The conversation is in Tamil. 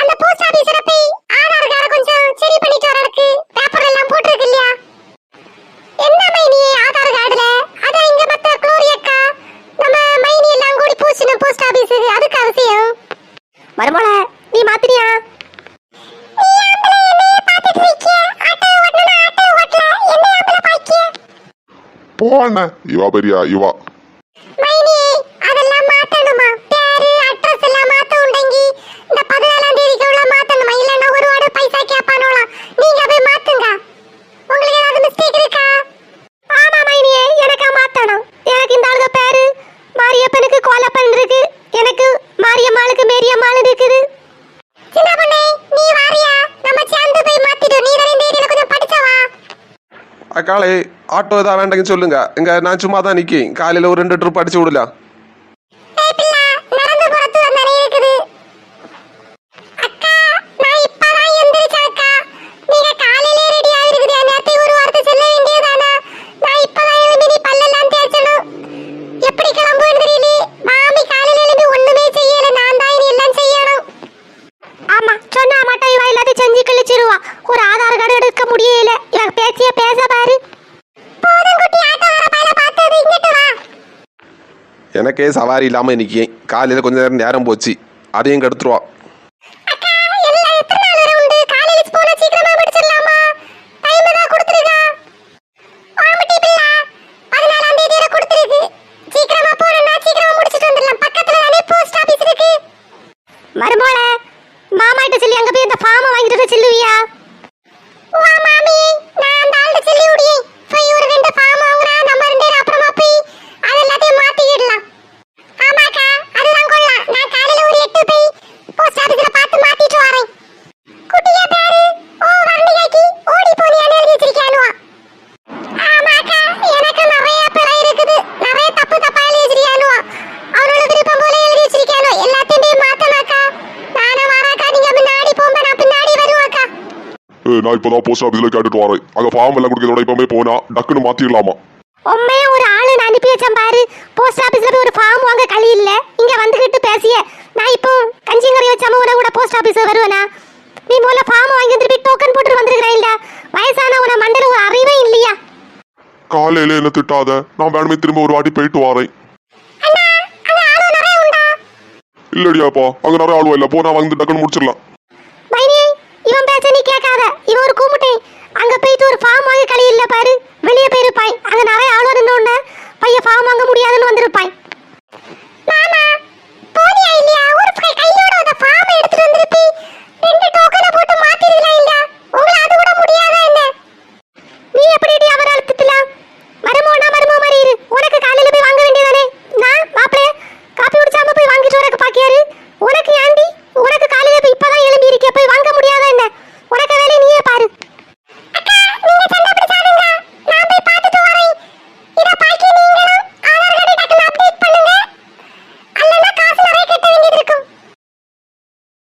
அந்த போஸ்ட் ஆபீஸ்ல போய் ஆதார் கார்டு கொஞ்சம் சரி பண்ணிட்டு வரதுக்கு பேப்பர் எல்லாம் என்ன மைனி ஆதார் கார்டுல? அத இங்க மத்த குளோரி அக்கா மைனி எல்லாம் கூடி போஸ்ட் போஸ்ட் ஆபீஸ்க்கு அதுக்கு அவசியம். மருமோள நீ மாத்திரியா போன இவா பெரியா இவா. காளே ஆட்டோ ஏதாவது வேண்டங்க சொல்லுங்க இங்கே நான் சும்மா தான் நிற்கேன் காலையில் ஒரு ரெண்டு ட்ரிப் அடிச்சு விடலாம் சவாரி இல்லாமல் இன்றைக்கி காலையில் கொஞ்சம் நேரம் நேரம் போச்சு. அதையும் கெடுத்துருவா. நான் இப்பதான் போஸ்ட் ஆஃபீஸ்ல கேட்டுட்டு வரேன். அங்க ஃபார்ம் எல்லாம் கொடுக்கறதோட இப்பவே போனா டக்குன்னு மாத்திடலாமா உண்மையா ஒரு ஆளு நான் அனுப்பி வச்சேன் பாரு. போஸ்ட் ஆபீஸ்ல போய் ஒரு ஃபார்ம் வாங்க களி இல்ல. இங்க வந்துகிட்டு பேசிய. நான் இப்போ கஞ்சிங்கரை வச்சாம உன கூட போஸ்ட் ஆபீஸ் வருவேனா? நீ போல ஃபார்ம் வாங்கி திருப்பி டோக்கன் போட்டு வந்திருக்கிறேன்டா வயசான உன மண்டல ஒரு அறிவே இல்லையா? காலையில என்ன திட்டாத? நான் வேணுமே திரும்ப ஒரு வாட்டி போயிட்டு வரேன். இல்லடியாப்பா அங்க நிறைய ஆளுவா இல்ல. போனா வந்து டக்குன்னு முடிச்சிடலாம்.